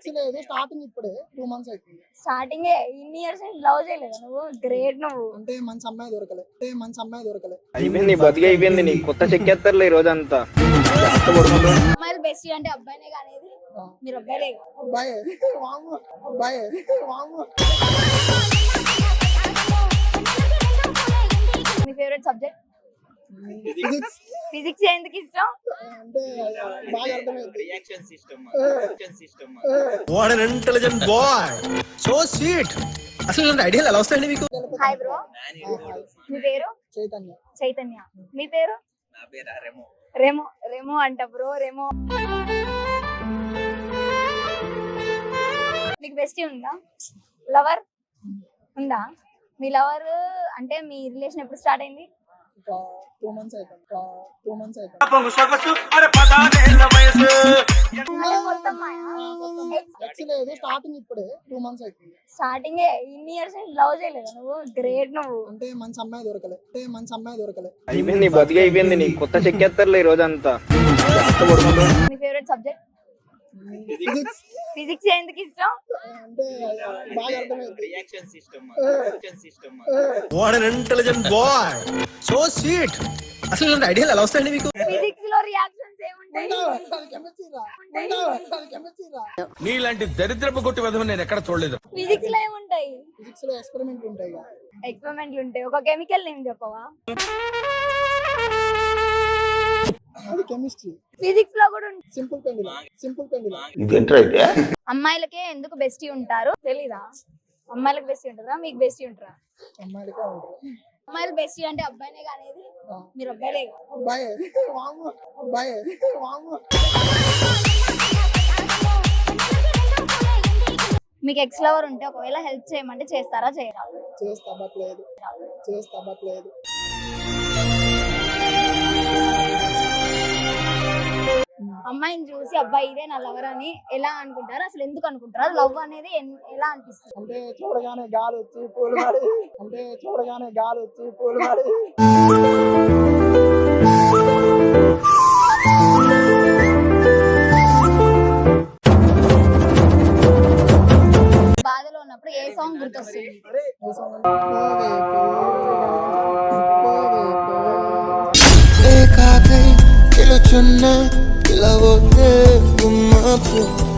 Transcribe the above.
X లేదు starting ఇప్పుడే two months అవుతుంది స్టార్టింగ్ ఇన్ని ఇయర్స్ లవ్ చేయలేదు నువ్వు? గ్రేట్ నువ్వు. అంటే మంచి అమ్మాయి దొరకలే అంటే మంచి అమ్మాయి దొరకలే. అయిపోయింది బతికి అయిపోయింది నీ కొత్త చెక్కేస్తారులే ఈ రోజంతా. అమ్మాయిలు బెస్ట్ అంటే అబ్బాయినే కానీ. మీరు అబ్బాయిలే అబ్బాయి వాము అబ్బాయి వాము మీ ఫేవరెట్ సబ్జెక్ట్ ఫిజిక్స్ ఫిజిక్స్ ఎందుకు ఇష్టం? What an intelligent boy so sweet అసలు ఇలాంటి ఐడియాలు ఎలా వస్తాయండి మీకు? హాయ్ బ్రో మీ పేరు? చైతన్య. చైతన్య. మీ పేరు? రెమో. రెమో. అంట బ్రో రెమో. మీకు బెస్టీ ఉందా? లవర్ ఉందా? మీ లవర్ అంటే మీ రిలేషన్ ఎప్పుడు స్టార్ట్ అయింది? ఒక టూ మంత్స్ అవుతుంది ఒక టూ మంత్స్ అవుతుంది మొత్తం ఎక్స్ లేదు స్టార్టింగ్ ఇప్పుడే టూ మంత్స్ అవుతుంది స్టార్టింగ్ ఇన్ని ఇయర్స్ లవ్ చేయలేదు నువ్వు? గ్రేట్ నువ్వు. అంటే మంచి అమ్మాయి దొరకలే. అంటే మంచి అమ్మాయి దొరకలే. అయిపోయింది బతికి అయిపోయింది నీ కొత్త చెక్కేస్తారులే ఈ రోజంతా. మీ ఫేవరెట్ సబ్జెక్ట్ ఫిజిక్స్ ఫిజిక్స్ ఎందుకు ఇష్టం? What an intelligent boy so sweet అసలు ఇలాంటి ఐడియాలు ఎలా వస్తాయండి మీకు? ఫిజిక్స్లో రియాక్షన్స్ ఏముంటాయి? అది కెమిస్ట్రీ రా. అది కెమిస్ట్రీ రా. నీలాంటి దరిద్రపు కొట్టి విధం నేను ఎక్కడ చూడలేదు. ఫిజిక్స్లో ఏముంటాయి? ఫిజిక్స్లో ఎక్స్పెరిమెంట్ ఉంటాయి ఎక్స్పెరిమెంట్లు ఉంటాయి. ఒక కెమికల్ నేమ్ చెప్పవా? కెమిస్ట్రీ. ఫిజిక్స్లో కూడా సింపుల్ పెండిలా సింపుల్ పెండిలా. అమ్మాయిలకే ఎందుకు బెస్టీ ఉంటారు? తెలీదా? అమ్మాయిలకు బెస్టీ ఉంటుందా? మీకు బెస్టీ ఉంటారా అమ్మాయిలకే ఉంటుంది. అమ్మాయిలు బెస్టీ అంటే అబ్బాయినే ఆ. మీరు అబ్బాయిలే అబ్బాయి. వాము అబ్బాయి. వాము మీకు ఎక్స్ లవర్ ఉంటే ఒకవేళ హెల్ప్ చేయమంటే చేస్తారా చేయరా? చేస్తా బట్లేదు చేస్తా బట్లేదు అమ్మాయిని చూసి అబ్బాయి ఇదే నా లవర్ అని ఎలా అనుకుంటారు? అసలు ఎందుకు అనుకుంటారు? లవ్ అనేది ఎన్- ఎలా అనిపిస్తుంది? అంటే చూడగానే గాలి వచ్చి పూలు అంటే చూడగానే గాలి వచ్చి పూలు బాధలో ఉన్నప్పుడు ఏ సాంగ్ గుర్తొస్తుంది? ఏ la botella con más